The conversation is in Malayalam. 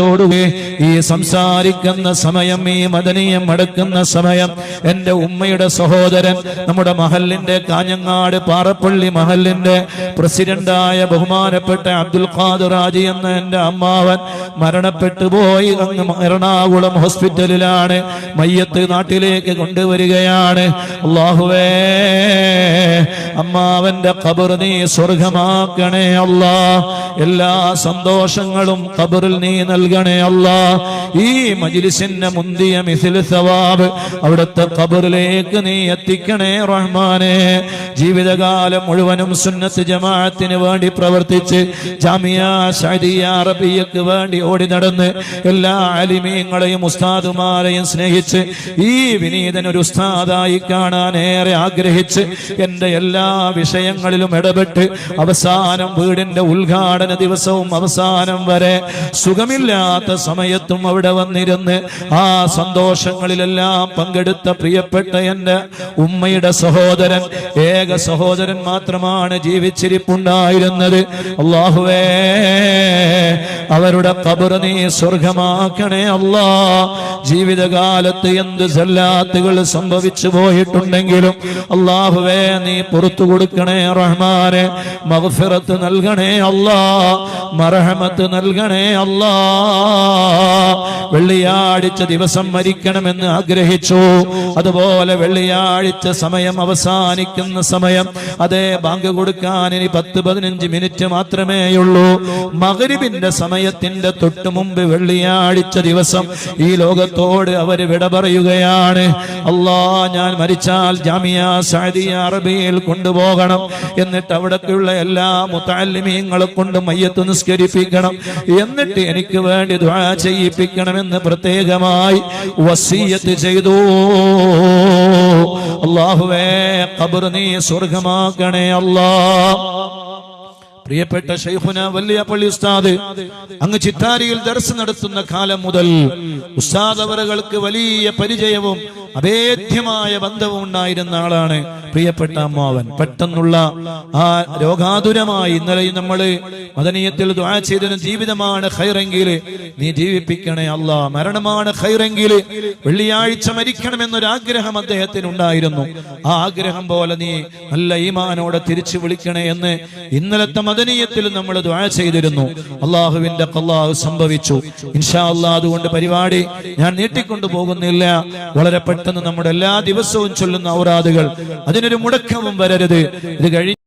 ോടുകെ ഈ സംസാരിക്കുന്ന സമയം ഈ മദനീയം മടക്കുന്ന സമയം എന്റെ ഉമ്മയുടെ സഹോദരൻ നമ്മുടെ മഹലിന്റെ കാഞ്ഞങ്ങാട് പാറപ്പള്ളി മഹലിന്റെ പ്രസിഡന്റായ ബഹുമാനപ്പെട്ട അബ്ദുൽ ഖാദർ ഹാജി എന്ന എന്റെ അമ്മാവൻ മരണപ്പെട്ടു പോയി. അങ്ങ് എറണാകുളം ഹോസ്പിറ്റലിലാണ് മയ്യത്ത് നാട്ടിലേക്ക് കൊണ്ടുവരികയാണ്. അള്ളാഹുവേ അമ്മാവന്റെ ഖബർ നീ സ്വർഗമാക്കണേ അല്ലാ. എല്ലാ സന്തോഷങ്ങളും ഖബറിൽ നീ നൽകണേ അല്ലാ ഈ മജിലിസിന്റെ മുന്തിയ മിസിൽ സവാബ് അവിടുത്തെ കബറിലേക്ക് നീ എത്തിക്കണേ റഹ്മാനെ. ജീവിതകാലം മുഴുവനും സുന്നത്ത് ജമാഅത്തിന് വേണ്ടി പ്രവർത്തിച്ച് ജാമിയ ഷരിയ അറബിയക്ക് വേണ്ടി ഓടി നടന്ന് എല്ലാ അലിമീങ്ങളെയും ഉസ്താദുമാരെയും സ്നേഹിച്ച് ഈ വിനീതൻ ഒരു ഉസ്താദായി കാണാൻ ഏറെ ആഗ്രഹിച്ച് എന്റെ എല്ലാ വിഷയങ്ങളിലും ഇടപെട്ട് അവസാനം വീടിന്റെ ഉദ്ഘാടന ദിവസവും അവസാനം വരെ സുഖമില്ലാത്ത സമയത്തും അവിടെ വന്നിരുന്ന് ആ സന്തോഷങ്ങളിലെല്ലാം പങ്കെടുത്ത പ്രിയപ്പെട്ട എന്റെ ഉമ്മയുടെ സഹോദരൻ ഏക സഹോദരൻ മാത്രമാണ് ജീവിച്ചിരിപ്പുണ്ടായിരുന്നത്. അള്ളാഹുവേ അവരുടെ കബർ നീ സ്വർഗമാക്കണേ അല്ലാ. ജീവിതകാലത്ത് എന്ത് സല്ലാത്തുകൾ സംഭവിച്ചു പോയിട്ടുണ്ടെങ്കിലും അള്ളാഹുവേ നീ പുറത്തു കൊടുക്കണേ റഹ്മാനെ മഹഫിറത്ത് നൽകണേ അല്ലാ. മറഹമത്ത് നൽകണേ അല്ലാ. വെള്ളിയാഴ്ച ദിവസം മരിക്കണമെന്ന് ആഗ്രഹിച്ചു. അതുപോലെ വെള്ളിയാഴ്ച സമയം അവസാനിക്കുന്ന സമയം അതേ ബാങ്ക് കൊടുക്കാൻ ഇനി പത്ത് പതിനഞ്ച് മിനിറ്റ് മാത്രമേയുള്ളൂ. മകരിബിന്റെ സമയത്തിന്റെ തൊട്ടു മുമ്പ് വെള്ളിയാഴ്ച ദിവസം ഈ ലോകത്തോട് അവർ വിട പറയുകയാണ്. അല്ലാ ഞാൻ മരിച്ചാൽ ജാമിയ സഅദിയ അറബിയിൽ കൊണ്ടുപോകണം. എന്നിട്ട് അവിടേക്കുള്ള എല്ലാ മുത്താലിമീങ്ങളെ കൊണ്ട് മയ്യത്ത് നിസ്കരിപ്പിക്കണം എന്നിട്ട് എനിക്ക് വേണ്ടി ദ്വാ ചെയ്യിപ്പിക്കണമെന്ന് പ്രത്യേകമായി വസീയത്ത് ചെയ്തു. അള്ളാഹുവേ കബർ നീ സ്വർഗമാക്കണേ അല്ലാ. പ്രിയപ്പെട്ട ഷെയ്ഖുന വലിയ പള്ളി ഉസ്താദ് അങ്ങ് ചിത്താരിയിൽ ദർശനം നടത്തുന്ന കാലം മുതൽ ഉസ്താദ് അവറുകൾക്ക് വലിയ പരിചയവും അഭേദ്യമായ ബന്ധവും ഉണ്ടായിരുന്ന ആളാണ് പ്രിയപ്പെട്ട അമ്മാവൻ. പെട്ടെന്നുള്ള ആ രോഗാതുരമായി ഇന്നലെ നമ്മൾ മദനീയത്തിൽ ചെയ്തതിന് ജീവിതമാണ് ഹൈറെങ്കിൽ നീ ജീവിപ്പിക്കണേ അല്ല. മരണമാണ് ഹൈറെങ്കിൽ വെള്ളിയാഴ്ച മരിക്കണമെന്നൊരാഗ്രഹം അദ്ദേഹത്തിന് ഉണ്ടായിരുന്നു ആ ആഗ്രഹം പോലെ നീ നല്ല ഈമാനോടെ തിരിച്ചു വിളിക്കണേ എന്ന് ഇന്നലത്തെ മദനീയത്തിൽ നമ്മൾ ദ്വാ ചെയ്തിരുന്നു. അള്ളാഹുവിന്റെ കല്ലാഹു സംഭവിച്ചു. ഇൻഷാ അല്ലാ അതുകൊണ്ട് പരിപാടി ഞാൻ നീട്ടിക്കൊണ്ടു പോകുന്നില്ല വളരെ പെട്ടെന്ന് നമ്മുടെ എല്ലാ ദിവസവും ചൊല്ലുന്ന ഔറാദുകൾ അതിനൊരു മുടക്കവും വരരുത്. ഇത് കഴിഞ്ഞ്